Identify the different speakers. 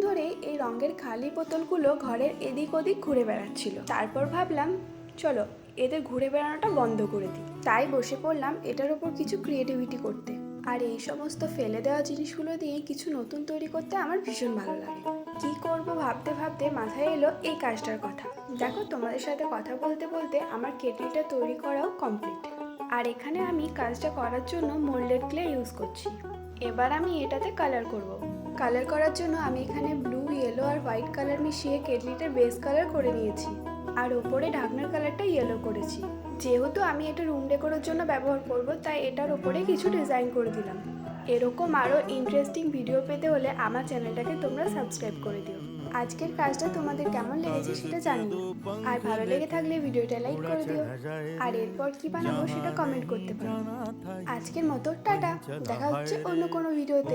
Speaker 1: ধরেই এই রঙের খালি বোতলগুলো ঘরের এদিক ওদিক ঘুরে বেড়াচ্ছিল। তারপর ভাবলাম, চলো, এদের ঘুরে বেড়ানোটা বন্ধ করে দিই। তাই বসে পড়লাম এটার ওপর কিছু ক্রিয়েটিভিটি করতে। আর এই সমস্ত ফেলে দেওয়া জিনিসগুলো দিয়ে কিছু নতুন তৈরি করতে আমার ভীষণ ভালো লাগে। কি করব ভাবতে ভাবতে মাথায় এলো এই কাজটার কথা। দেখো, তোমাদের সাথে কথা বলতে বলতে আমার কেটলিটা তৈরি করাও কমপ্লিট আর এখানে আমি কাজটা করার জন্য মোল্ডেড ক্লে ইউজ করছি। এবার আমি এটাতে কালার করব। কালার করার জন্য আমি এখানে ব্লু ইয়েলো আর হোয়াইট কালার মিশিয়ে কেটলিটার বেস কালার করে নিয়েছি। আর ওপরে ঢাকনার কালারটা ইয়েলো করেছি। যেহেতু আমি এটা রুম ডেকোরের জন্য ব্যবহার করব, তাই এটার ওপরে কিছু ডিজাইন করে দিলাম। এরকম আরও ইন্টারেস্টিং ভিডিও পেতে হলে আমার চ্যানেলটাকে তোমরা সাবস্ক্রাইব করে দিও। আজকের কাজটা তোমাদের কেমন লেগেছে সেটা জানিও। আর ভালো লেগে থাকলে ভিডিওটা লাইক করে দিও। আর এরপর কি বানাবো সেটা কমেন্ট করতে পারো। আজকের মতো টাটা। দেখা হচ্ছে অন্য কোনো ভিডিওতে।